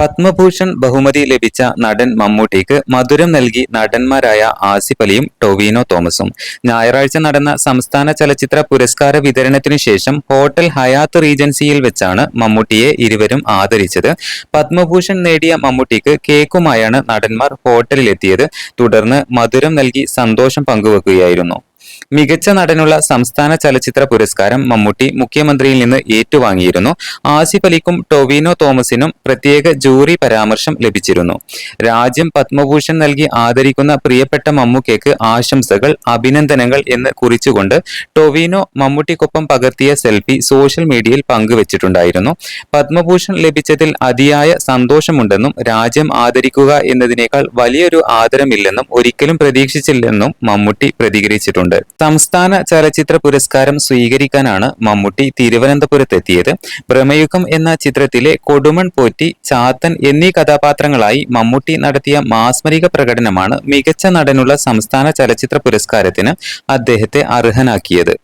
പത്മഭൂഷൺ ബഹുമതി ലഭിച്ച നടൻ മമ്മൂട്ടിക്ക് മധുരം നൽകി നടന്മാരായ ആസിഫ് അലിയും ടൊവിനോ തോമസും. ഞായറാഴ്ച നടന്ന സംസ്ഥാന ചലച്ചിത്ര പുരസ്കാര വിതരണത്തിനു ശേഷം ഹോട്ടൽ ഹയാത്ത് റീജൻസിയിൽ വെച്ചാണ് മമ്മൂട്ടിയെ ഇരുവരും ആദരിച്ചത്. പത്മഭൂഷൺ നേടിയ മമ്മൂട്ടിക്ക് കേക്കുമായാണ് നടന്മാർ ഹോട്ടലിലെത്തിയത്. തുടർന്ന് മധുരം നൽകി സന്തോഷം പങ്കുവെക്കുകയായിരുന്നു. മികച്ച നടനുള്ള സംസ്ഥാന ചലച്ചിത്ര പുരസ്കാരം മമ്മൂട്ടി മുഖ്യമന്ത്രിയിൽ നിന്ന് ഏറ്റുവാങ്ങിയിരുന്നു. ആസിഫ് അലിക്കും ടൊവിനോ തോമസിനും പ്രത്യേക ജൂറി പരാമർശം ലഭിച്ചിരുന്നു. രാജ്യം പത്മഭൂഷൺ നൽകി ആദരിക്കുന്ന പ്രിയപ്പെട്ട മമ്മൂക്കയ്ക്ക് ആശംസകൾ അഭിനന്ദനങ്ങൾ എന്ന് കുറിച്ചുകൊണ്ട് ടൊവിനോ മമ്മൂട്ടിക്കൊപ്പം പകർത്തിയ സെൽഫി സോഷ്യൽ മീഡിയയിൽ പങ്കുവച്ചിട്ടുണ്ടായിരുന്നു. പത്മഭൂഷൺ ലഭിച്ചതിൽ അതിയായ സന്തോഷമുണ്ടെന്നും രാജ്യം ആദരിക്കുക എന്നതിനേക്കാൾ വലിയൊരു ആദരമില്ലെന്നും ഒരിക്കലും പ്രതീക്ഷിച്ചില്ലെന്നും മമ്മൂട്ടി പ്രതികരിച്ചിട്ടുണ്ട്. സംസ്ഥാന ചലച്ചിത്ര പുരസ്കാരം സ്വീകരിക്കാനാണ് മമ്മൂട്ടി തിരുവനന്തപുരത്തെത്തിയത്. ഭ്രമയുഗം എന്ന ചിത്രത്തിലെ കൊടുമൺ പോറ്റി ചാത്തൻ എന്നീ കഥാപാത്രങ്ങളായി മമ്മൂട്ടി നടത്തിയ മാസ്മരിക പ്രകടനമാണ് മികച്ച നടനുള്ള സംസ്ഥാന ചലച്ചിത്ര പുരസ്കാരത്തിന് അദ്ദേഹത്തെ അർഹനാക്കിയത്.